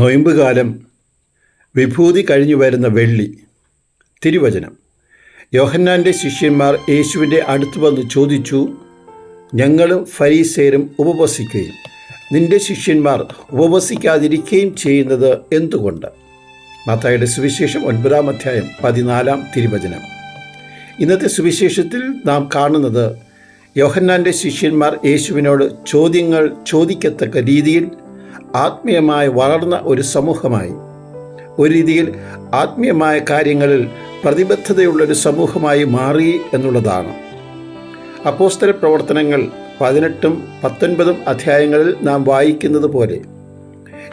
നൊയമ്പുകാലം വിഭൂതി കഴിഞ്ഞു വരുന്ന വെള്ളി. തിരുവചനം. യോഹന്നാന്റെ ശിഷ്യന്മാർ യേശുവിന്റെ അടുത്ത് വന്ന് ചോദിച്ചു ഞങ്ങളും ഫരീസേരും ഉപവസിക്കുകയും നിന്റെ ശിഷ്യന്മാർ ഉപവസിക്കാതിരിക്കുകയും ചെയ്യുന്നത് എന്തുകൊണ്ട്? മാത്തായുടെ സുവിശേഷം ഒൻപതാം അധ്യായം പതിനാലാം തിരുവചനം. ഇന്നത്തെ സുവിശേഷത്തിൽ നാം കാണുന്നത് യോഹന്നാന്റെ ശിഷ്യന്മാർ യേശുവിനോട് ചോദ്യങ്ങൾ ചോദിക്കത്തക്ക രീതിയിൽ ആത്മീയമായി വളർന്ന ഒരു സമൂഹമായി. ഒരു രീതിയിൽ ആത്മീയമായ കാര്യങ്ങളിൽ പ്രതിബദ്ധതയുള്ളൊരു സമൂഹമായി മാറി എന്നുള്ളതാണ്. അപ്പോസ്തര പ്രവർത്തനങ്ങൾ പതിനെട്ടും പത്തൊൻപതും അധ്യായങ്ങളിൽ നാം വായിക്കുന്നത് പോലെ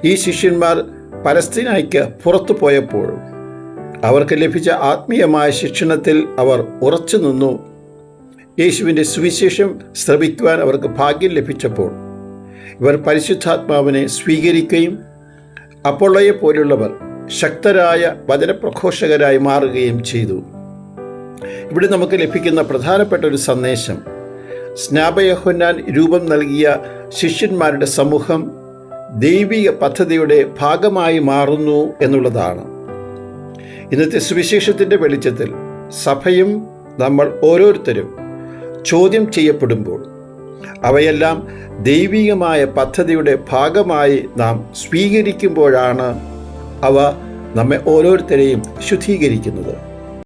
ഈ ശിഷ്യന്മാർ പലസ്തീനായ്ക്ക് പുറത്തു പോയപ്പോഴും അവർക്ക് ലഭിച്ച ആത്മീയമായ ശിക്ഷണത്തിൽ അവർ ഉറച്ചു നിന്നു യേശുവിന്റെ സുവിശേഷം ശ്രവിക്കുവാൻ അവർക്ക് ഭാഗ്യം ലഭിച്ചപ്പോൾ ഇവർ പരിശുദ്ധാത്മാവിനെ സ്വീകരിക്കുകയും അപ്പോളയെ പോലുള്ളവർ ശക്തരായ വചനപ്രഘോഷകരായി മാറുകയും ചെയ്തു. ഇവിടെ നമുക്ക് ലഭിക്കുന്ന പ്രധാനപ്പെട്ട ഒരു സന്ദേശം. സ്നാപയഹൊന്നാൻ രൂപം നൽകിയ ശിഷ്യന്മാരുടെ സമൂഹം ദൈവിക പദ്ധതിയുടെ ഭാഗമായി മാറുന്നു എന്നുള്ളതാണ്. ഇന്നത്തെ സുവിശേഷത്തിന്റെ വെളിച്ചത്തിൽ സഭയും നമ്മൾ ഓരോരുത്തരും ചോദ്യം ചെയ്യപ്പെടുമ്പോൾ അവയെല്ലാം ദൈവികമായ പദ്ധതിയുടെ ഭാഗമായി നാം സ്വീകരിക്കുമ്പോഴാണ് അവ നമ്മെ ഓരോരുത്തരെയും ശുദ്ധീകരിക്കുന്നത്.